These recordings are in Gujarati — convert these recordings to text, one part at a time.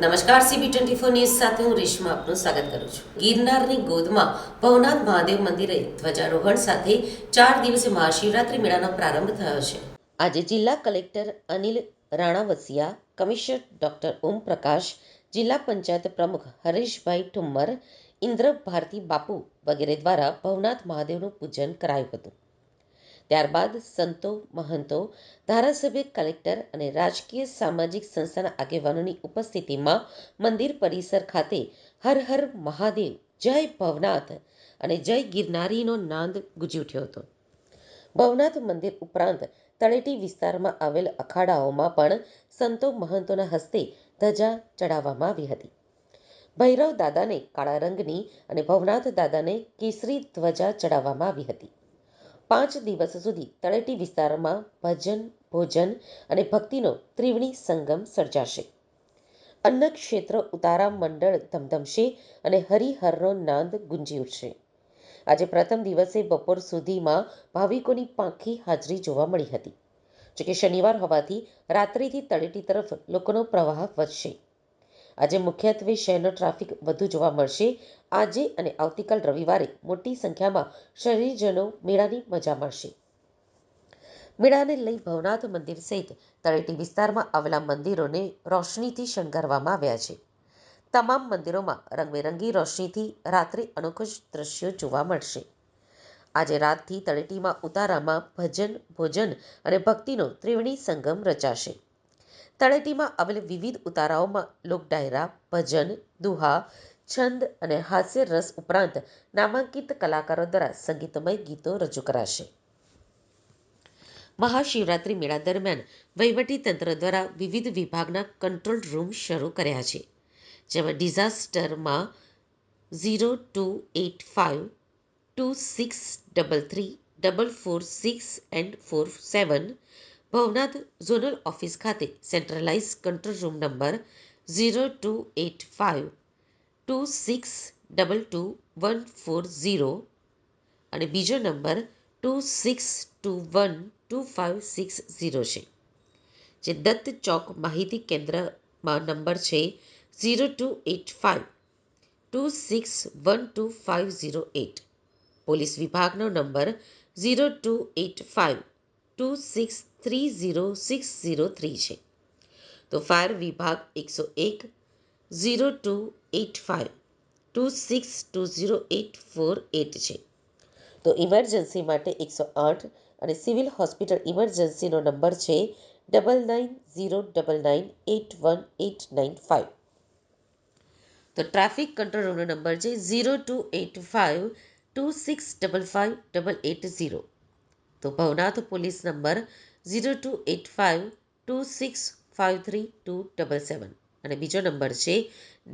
નમસ્કાર સીબી ટ્વેન્ટી ફોર ન્યૂઝ સાથે હું રેશમા આપનું સ્વાગત કરું છું. ગિરનારની ગોદમાં ભવનાથ મહાદેવ મંદિરે ધ્વજારોહણ સાથે ચાર દિવસે મહાશિવરાત્રિ મેળાનો પ્રારંભ થયો છે. આજે જિલ્લા collector Anil Ranavasiya, commissioner doctor Om Prakash જિલ્લા પંચાયત પ્રમુખ હરેશભાઈ ઠુમ્મર ઇન્દ્ર ભારતી બાપુ વગેરે દ્વારા ભવનાથ મહાદેવનું પૂજન કરાયું હતું. ત્યારબાદ સંતો, મહંતો, ધારાસભ્ય, કલેક્ટર અને રાજકીય સામાજિક સંસ્થાના આગેવાનોની ઉપસ્થિતિમાં મંદિર પરિસર ખાતે હર હર મહાદેવ, જય ભવનાથ અને જય ગિરનારીનો નાદ ગુજી ઉઠ્યો હતો. ભવનાથ મંદિર ઉપરાંત તળેટી વિસ્તારમાં આવેલ અખાડાઓમાં પણ સંતો, મહંતોના હસ્તે ધજા ચડાવવામાં આવી હતી. ભૈરવ દાદાને કાળા રંગની અને ભવનાથ દાદાને કેસરી ધ્વજા ચડાવવામાં આવી હતી. પાંચ દિવસ સુધી તળેટી વિસ્તારમાં ભજન, ભોજન અને ભક્તિનો ત્રિવેણી સંગમ સર્જાશે. ક્ષેત્ર ઉતારા મંડળ ધમધમશે અને હરિહરનો નાદ ગુંજી ઉઠશે. આજે પ્રથમ દિવસે બપોર સુધીમાં ભાવિકોની પાંખી હાજરી જોવા મળી હતી. જોકે શનિવાર હોવાથી રાત્રિથી તળેટી તરફ લોકોનો પ્રવાહ વધશે. આજે મુખ્યત્વે શહેરનો ટ્રાફિક વધુ જોવા મળશે. આજે અને આવતીકાલ રવિવારે મોટી સંખ્યામાં શહેરીજનો મેળાની મજા માણશે. મેળાને લઈ ભવનાથ મંદિર સહિત તળેટી વિસ્તારમાં આવેલા મંદિરોને રોશનીથી શણગારવામાં આવ્યા છે. તમામ મંદિરોમાં રંગબેરંગી રોશનીથી રાત્રે અનોખો દ્રશ્યો જોવા મળશે. આજે રાતથી તળેટીમાં ઉતારામાં ભજન, ભોજન અને ભક્તિનો ત્રિવેણી સંગમ રચાશે. તળેટીમાં આવેલ વિવિધ ઉતારાઓમાં લોકડાયરા ભજન, દુહા, છંદ અને હાસ્ય રસ ઉપરાંત નામાંકિત કલાકારો દ્વારા સંગીતમય ગીતો રજૂ કરાશે. મહાશિવરાત્રિ મેળા દરમિયાન વહીવટી તંત્ર દ્વારા વિવિધ વિભાગના કંટ્રોલ રૂમ શરૂ કર્યા છે, જેમાં ડિઝાસ્ટરમાં zero two eight five two six double three, double four six and four seven Bhavnath zonal office ખાતે centralize control room number zero two eight five two six double two one four zero અને બીજો number two six two one two five six zero છે. જે દત્ત ચોક માહિતી કેન્દ્રમાં નંબર છે zero two eight five two six one two five zero eight police વિભાગનો number zero two eight five two six three zero six zero three છે. તો ફાયર વિભાગ એકસો એક zero two eight five two six two zero eight four eight છે. તો ઇમરજન્સી માટે એકસો આઠ અને સિવિલ હોસ્પિટલ ઇમરજન્સીનો નંબર છે double nine zero double nine eight one eight nine five તો ટ્રાફિક કંટ્રોલ રૂમનો નંબર છે zero two eight five two six double five double eight zero તો Bhavnath police number zero two eight five two six five three two double seven અને બીજો નંબર છે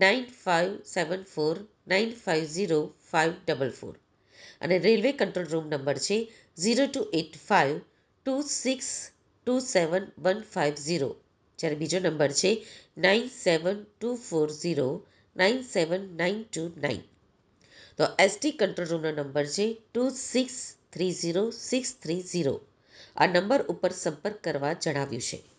nine five seven four nine five zero five double four. અને રેલવે કંટ્રોલ રૂમ નંબર છે zero two eight five two six two seven one five zero. જ્યારે બીજો નંબર છે nine seven two four zero nine seven nine two nine. તો એસટી કંટ્રોલ રૂમનો નંબર છે two six three zero six three zero આ નંબર ઉપર સંપર્ક કરવા જણાવ્યું છે.